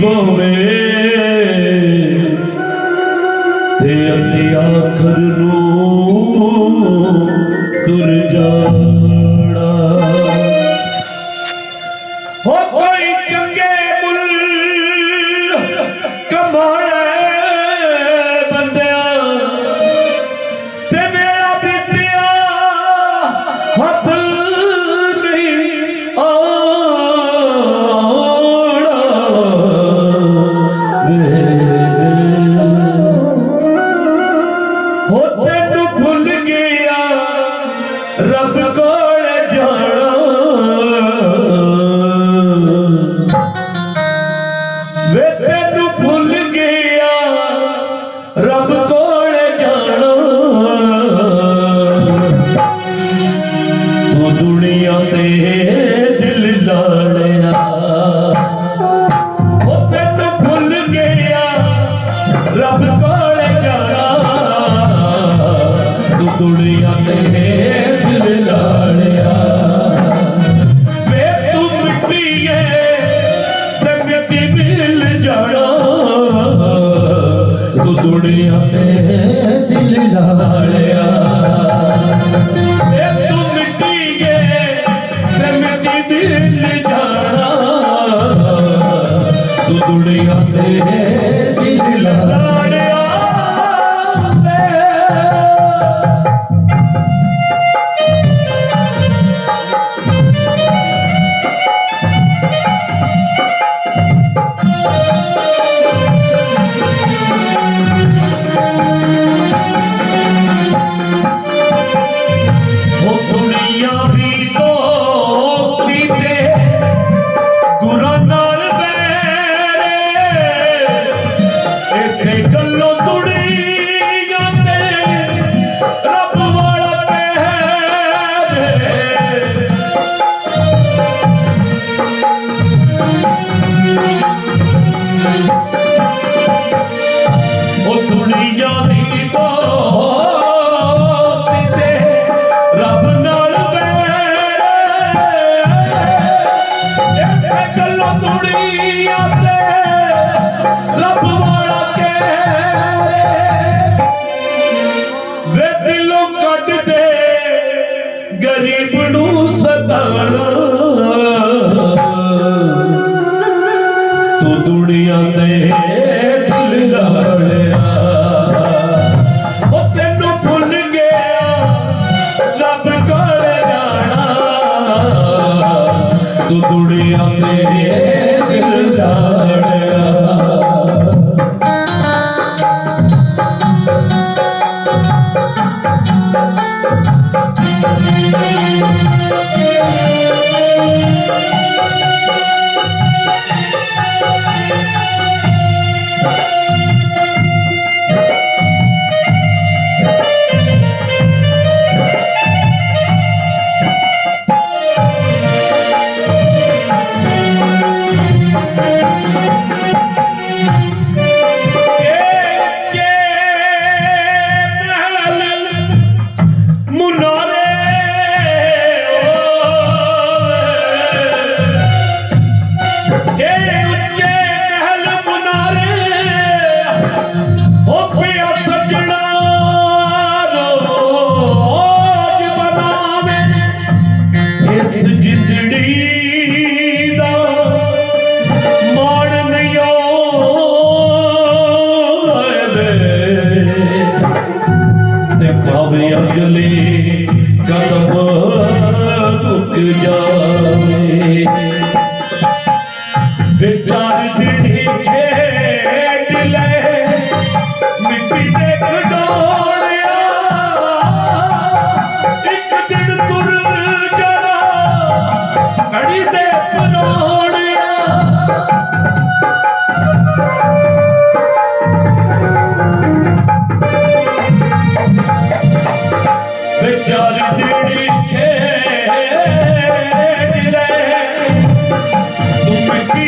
irmão meu. ਤੂੰ ਦੁਨੀਆ ਤੇ ਦਿਲ ਲਾਲਿਆ ਵੇ ਤੂੰ ਮਿੱਟੀਏ ਤੇ ਮਿੱਟੀ ਮਿਲ ਜਾਣਾ ਤੂੰ ਦੁਨੀਆ ਤੇ ਦਿਲ ਲਾਲਿਆ ਰੱਬ ਵਾਲਾ ਕਹਿ। ਤੂੰ ਦੁਨੀਆ ਤੇ ਦਿਲ ਲਾੜਿਆ। তুমি কি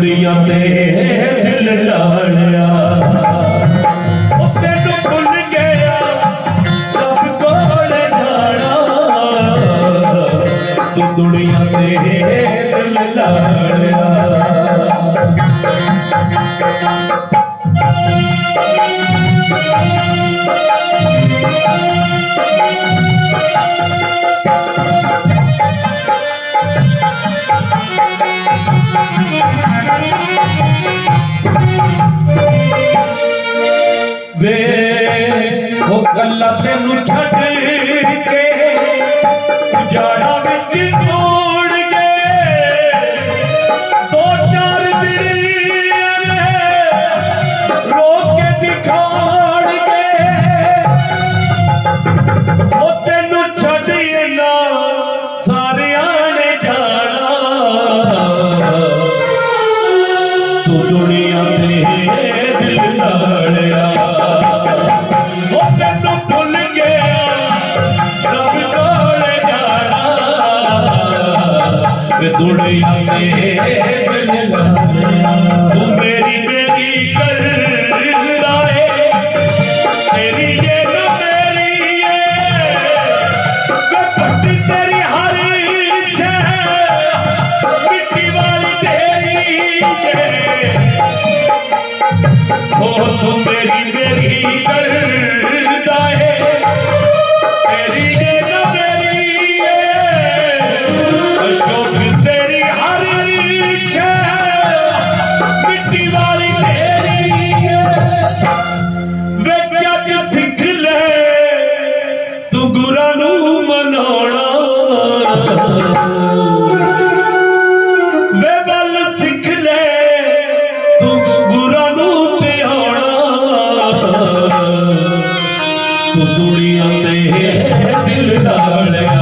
ਤੂੰ ਤੇ ਦਿਲ ਲਾਲਿਆ ਉਹ ਤੈਨੂੰ ਭੁੱਲ ਗਿਆ, ਰੱਬ ਕੋਲ ਜਾਣਾ। ਤੂੰ ਦੁਨੀਆ ਤੇ ਦਿਲ ਲਾਲਿਆ ਵੇ ਉਹ ਗੱਲਾਂ ਤੈਨੂੰ ਛੱਡ ਕੇ। ਉਜਾੜਾ ਵਿੱਚ ਤੋੜ ਕੇ। ਦੋ ਚਾਰ ਬਿੜੀਆਂ ਨੇ ਰੋਕ ਕੇ ਦਿਖਾੜ ਕੇ। ਉਹ ਤੈਨੂੰ ਛੱਡ ਨਾ, ਸਾਰਿਆਂ ਨੇ ਜਾਣਾ। ਤੂੰ ਦੁਨੀਆ ਦੁਨੀਆ ਤੇ ਦਿਲ ਡਾਲਿਆ ਵੇ